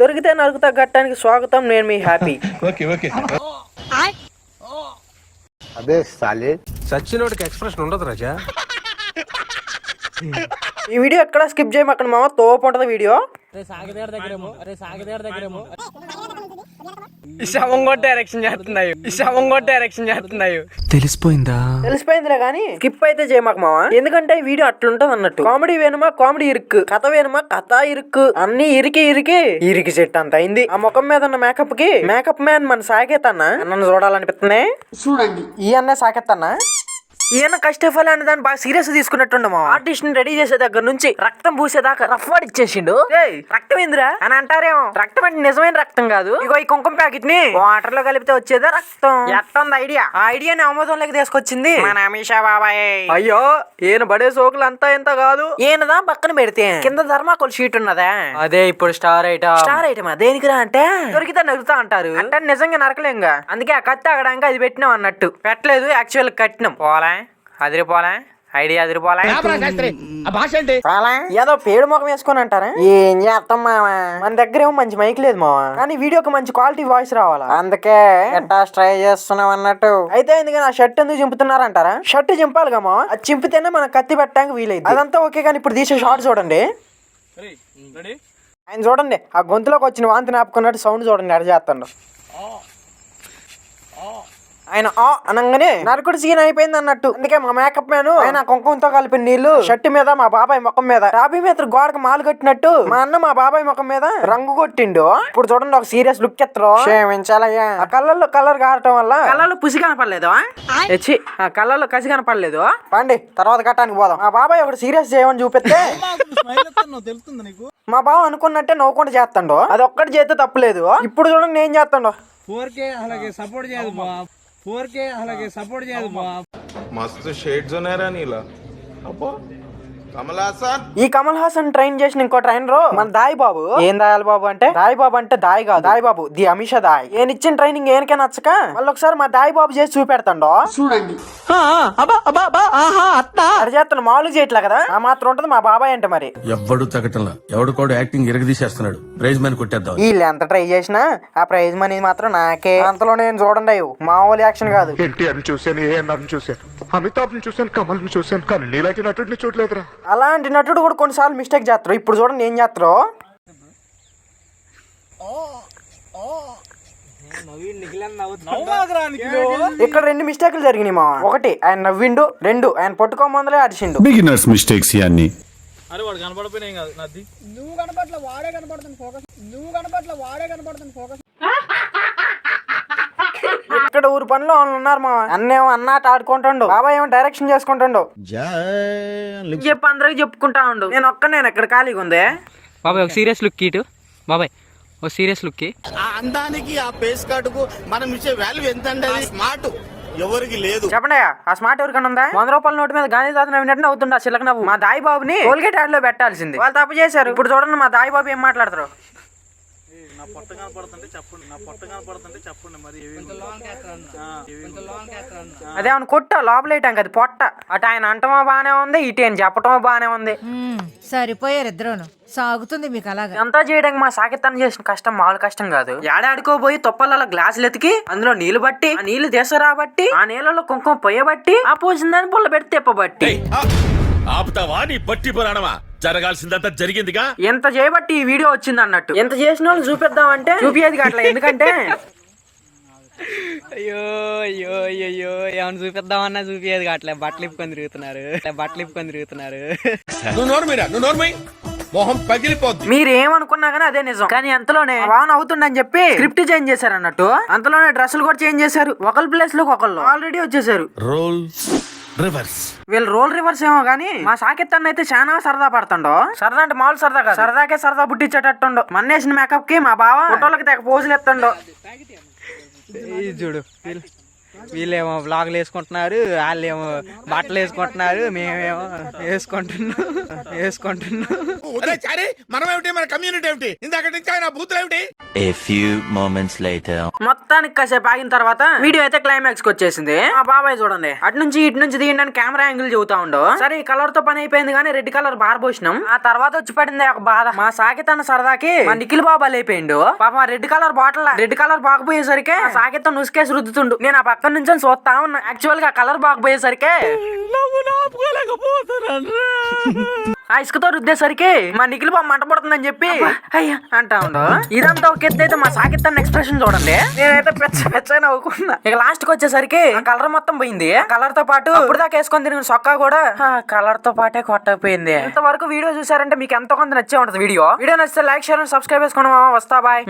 దొరికితే నరుకుతా గట్టానికి స్వాగతం నేను మీ హ్యాపీ. Okay okay. అదే సాలే. సచ్చినోడికి ఎక్స్ప్రెషన్ ఉండదు రాజా. ఈ వీడియో ఎక్కడ స్కిప్ చేయమక్కడ మామ తోపు ఉంటుంది వీడియో. అరే సాగదేర్ దగ్గరేమో అరే సాగదేర్ దగ్గరేమో. శవం కూడా డైరెక్షన్ చేస్తున్నాయి. శవం కూడా డైరెక్షన్ చేస్తున్నాయి. తెలిసిపోయిందా? తెలిసిపోయిందిలే కానీ స్కిప్ అయితే చేయమాక మామ ఎందుకంటే ఈ వీడియో అట్లుంటది అన్నట్టు. కామెడీ వేనుమా కామెడీ ఇరుక్కు. కథ వేనుమా కథ ఇరుక్కు. అన్ని ఇరికి ఇరికి ఇరికి చెట్టు అంత అయింది. ఆ ముఖం మీద ఉన్న మేకప్కి మేకప్ మ్యాన్ మన సాకేతన్నా నన్ను చూడాలనిపిస్తుంది? చూడండి. ఈ అన్న సాకేతన్నా ఈయన కష్టఫలాన్ని దాన్ని బాగా సీరియస్ తీసుకున్నట్టుండ మా ఆర్టిస్ట్ని రెడీ చేసే దగ్గర నుంచి రక్తం పూసేదాకా రఫ్ వాడి ఇచ్చేసిండు రక్తం ఏందిరా? అని అంటారేమో. రక్తం అంటే నిజమైన రక్తం కాదు. ఇగో ఈ కుంకుమ ప్యాకెట్ని వాటర్లో కలిపితే వచ్చేదా రక్తం. ఎట్టుంది ఐడియా? ఆ ఐడియాని ఆమోదంలోకి తీసుకొచ్చింది. మన అమిషా బాబాయ్. అయ్యో ఈయన బడే సోకులు అంతా ఎంత కాదు? ఈయనదా పక్కన పెడితే? కింద ధర్మాకోల్ షీట్ ఉన్నదా? అదే ఇప్పుడు స్టార్ ఐటమ్. Star item? దేనికిరా అంటే? దొరికితే నరుకుతా అంటారు. అంటే నిజంగా నరకలేంగా? అందుకే ఆ కత్తి ఆగడానికి అది పెట్టినాం అన్నట్టు. పెట్టలేదు యాక్చువల్ కట్టినాం. పోలే. అదిరిపోలే? ఐడియా అదిరిపోలే? ఏదో పేడు ముఖం వేసుకొని అంటారా? ఏం చేస్తాం మావా? మన దగ్గర ఏమో మంచి మైక్ లేదు మావా. కానీ వీడియోకి మంచి క్వాలిటీ వాయిస్ రావాలా? అందుకే ఎట్టా ట్రై చేస్తున్నాం అన్నట్టు. అయితే ఎందుకని ఆ షర్ట్ ఎందుకు చింపుతున్నారంటారా? షర్ట్ చింపాలిగా మావా? అది చింపితేనే మన కత్తి పెట్టడానికి వీలైంది అదంతా ఓకే కానీ ఇప్పుడు తీసే షార్ట్ చూడండి. ఆయన చూడండి ఆ గొంతులోకి వచ్చిన వాంతి నాపుకున్నట్టు సౌండ్ చూడండి ఎడ చేస్తాడు. ఆయన ఆ అనగానే నరకుడు సీన్ అయిపోయింది అన్నట్టు. అందుకే మా మేకప్ మ్యాన్ ఆయన కుంకుమతో కలిపిన నీళ్ళు షర్ట్ మీద మా బాబాయ్ ముఖం మీద. టాబీ మీద గోడకు మాలు కట్టినట్టు మా అన్న మా బాబాయ్ ముఖం మీద రంగు కొట్టిండు. ఇప్పుడు చూడండి ఒక సీరియస్ లుక్ ఎత్తరు. క్షమించాలయ్యా. ఆ కళ్ళల్లో కలర్ కారటం వల్ల కళ్ళల్లో పుసి కనపడలేదు? ఆ కళ్ళల్లో కసి కనపడలేదు? పండి తర్వాత కట్టానికి పోదాం. మా బాబాయ్ ఒకటి సీరియస్ చేయమని చూపిస్తే మా బావ అనుకున్నట్టే నవ్వుకుంటూ చేస్తాడు. అది ఒక్కటి చేస్తే తప్పులేదు. ఇప్పుడు చూడండి నేను చేస్తాడు. ఫోర్ కే అలాగే సపోర్ట్ చేయదు బా ఫోర్ కే అసలు సపోర్ట్ చేయదు మస్తు షేడ్స్ ఉన్నాయరా నీలా. అబ్బా. ఈ కమల్ హాసన్ ట్రైన్ చేసిన ఇంకో ట్రైనర్ మన దాయి బాబు. ఏం దాయాలి బాబు అంటే? దాయి బాబు అంటే దాయి కాదు. దాయి బాబు ది అమిష దాయ్. నేను ఇచ్చిన ట్రైనింగ్ ఏనికే నచ్చక మళ్ళీ ఒకసారి మా దాయి బాబు చేసి చూపెడతాడు. చూడండి. అది చేస్తాను మామూలు చేయట్లే కదా? ఆ మాత్రం ఉంటది మా బాబాయ్ అంటే మరి. ఎవ్వడు తగ్గటంలా ఎవడు కూడా యాక్టింగ్ ఎరగదీసేస్తున్నాడు ప్రైజ్ మ్యాన్ కొట్టేద్దాం. వీళ్ళు ఎంత ట్రై చేసినా ఆ ప్రైజ్ మనీ మాత్రం నాకే. అంతలో నేను చూడండి అయ్యో మామూలు యాక్షన్ కాదు. ఎన్టీఆర్ని చూశాను ఏఎన్ఆర్ని చూశాను అమితాబ్ని చూశాను కమల్ని చూశాను కానీ నీలాంటి నటుడిని చూడలేదురా. అలాంటి నటుడు కూడా కొన్నిసార్లు మిస్టేక్ చేస్తారు. ఇప్పుడు చూడండి ఏం చేస్తారు. ఇక్కడ రెండు మిస్టేక్లు జరిగినాయి మా ఒకటి ఆయన నవ్విండు. రెండు ఆయన పట్టుకో ముందలే అడిచిండు బిగినర్స్ మిస్టేక్స్ ఇవన్నీ. అరే వాడు కనపడిపోయినాయి కాదు నాది ఇక్కడ ఊరు పనిలో వాళ్ళు ఉన్నారు మా అన్నేమో అన్నాట ఆడుకుంటుండు. బాబాయ్ ఏమో డైరెక్షన్ చేసుకుంటుండు. చెప్పు అందరికి చెప్పుకుంటా ఉండు. నేను ఒక్క నేను ఎక్కడ ఖాళీగా ఉంది? బాబాయ్ ఒక సీరియస్ లుక్ ఇటు. బాబాయ్ ఒక సీరియస్ లుక్ ఆ అందానికి ఆ పేస్ కార్డుకు మనం ఇచ్చే వాల్యూ ఎంత అది? స్మార్ట్ ఎవరికి లేదు. చెప్పండి ఆ స్మార్ట్ ఎవరికైనా ఉందా? వంద రూపాయల నోటు మీద గాంధీ తాత నవ్వినట్టు అవుతుంది ఆ చిలక నవ్వు. మా దాయి బాబుని కోల్గేట్ యాడ్లో పెట్టాల్సింది. వాళ్ళు తప్పు చేశారు. ఇప్పుడు చూడండి మా దాయి బాబు ఏం మాట్లాడతారు? అదే అవును కొట్ట? లోపలేయటాం కదా పొట్ట. అటు ఆయన అంటమో బానే ఉంది ఇటు ఆయన చెప్పటమో బానే ఉంది. సరిపోయారు ఇద్దరును. సాగుతుంది మీకు అలాగా. అంతా చేయడానికి మా సాకిత్తాన్ని చేసిన కష్టం మామూలు కష్టం కాదు. ఏడాడుకోబోయి తొప్పలలో గ్లాసులు ఎతికి అందులో నీళ్ళు బట్టి ఆ నీళ్ళు తీసుకురాబట్టి ఆ నీళ్ళలో కుంకుమ పొయ్యబట్టి ఆ పోసిన దాన్ని పుల్ల పెట్టి తిప్పబట్టి. ఆపుతావా నీ బట్టి పురాణమా? జరగాల్సిందంతా జరిగిందిగా? ఎంత చేయబట్టి ఈ వీడియో వచ్చింది అన్నట్టు ఎంత చేసిన వాళ్ళు చూపిద్దామంటే? చూపియేది కావట్లే ఎందుకంటే? అయ్యో అయ్యో అయ్యో అయ్యో ఏమన్నా చూపిద్దామన్నా చూపియేది కావట్లే బట్టలు ఇప్పుకొని తిరుగుతున్నారు. బట్టలు ఇప్పుకొని తిరుగుతున్నారు. నువ్వు నోర్మీరా నువ్వు నోర్మై మొహం పగిలిపోద్ది. మీరు ఏమనుకున్నా కానీ అదే నిజం. కానీ అంతలోనే వాన్ అవుతుందని చెప్పి స్క్రిప్ట్ చేంజ్ చేశారు అన్నట్టు అంతలోనే డ్రెస్సులు కూడా చేంజ్ చేశారు. ఒకళ్ళ ప్లేస్లో ఒకళ్ళు. ఆల్రెడీ వచ్చేసారు రోల్ రివర్స్. వీళ్ళు రోల్ రివర్స్ ఏమో గానీ మా సాకెత్ అన్న అయితే చాలా సరదా పడుతుండో. సరదా అంటే మామూలు సరదా కాదు. సరదాకే సరదా పుట్టించేటట్టుండో మన్నేసిన మేకప్కి మా బావ ఫోటోలకి తెగ పోజులు ఎత్తుండో. చూడు వీళ్ళేమో బ్లాగులు వేసుకుంటున్నారు వాళ్ళేమో బట్టలు వేసుకుంటున్నారు మేమేమో వేసుకుంటున్నాం వేసుకుంటున్నాం. మనం ఏమిటి మన కమ్యూనిటీ ఏమిటి? ఇందాక నుంచి ఆయన బూతులు ఏమిటి? A few moments later. మొత్తానికి కాసేపు ఆగిన తర్వాత వీడియో అయితే క్లైమాక్స్కి వచ్చేసింది. ఆ బాబాయ్ చూడండి అటు నుంచి ఇటు నుంచి తీయడానికి కెమెరా యాంగిల్ చెబుతా ఉండు. సరే ఈ కలర్తో పని అయిపోయింది కానీ రెడ్ కలర్ బార్ పోసినాం. ఆ తర్వాత వచ్చి పడింది ఒక బాధ. మా సాకితన్న సరదాకి మా నిఖిల్ బాబు అయిపోయిండు. పాప red colour bottle red colour బాగపోయేసరికి సాకితం నుసుకేసి రుద్దుతుండు. నేను ఆ పక్కన నుంచి చూస్తా ఉన్నా. యాక్చువల్గా కలర్ బాగపోయేసరికి. ఆ ఇసుకతో రుద్దేసరికి మా నిఖిల్ బాబు మంట పడుతుందని చెప్పి అయ్యా. అంటా ఉండు. ఇదంతా ఒక ఎత్తు అయితే మా సాకిత్తన్న ఎక్స్ప్రెషన్ చూడండి. నేనైతే పెచ్చ పెచ్చ నవ్వుకున్నా ఇక లాస్ట్కి వచ్చేసరికి కలర్ మొత్తం పోయింది. కలర్తో పాటు ఇప్పుడు దాకా వేసుకొని తిరిగిన సొక్కా కూడా కలర్తో పాటే కొట్టకపోయింది. ఇంతవరకు వీడియో చూసారంటే మీకు ఎంతో కొంత నచ్చే ఉంటుంది వీడియో. వీడియో నచ్చితే లైక్ షేర్ సబ్స్క్రైబ్ చేసుకోండి మామ. వస్తా బాయ్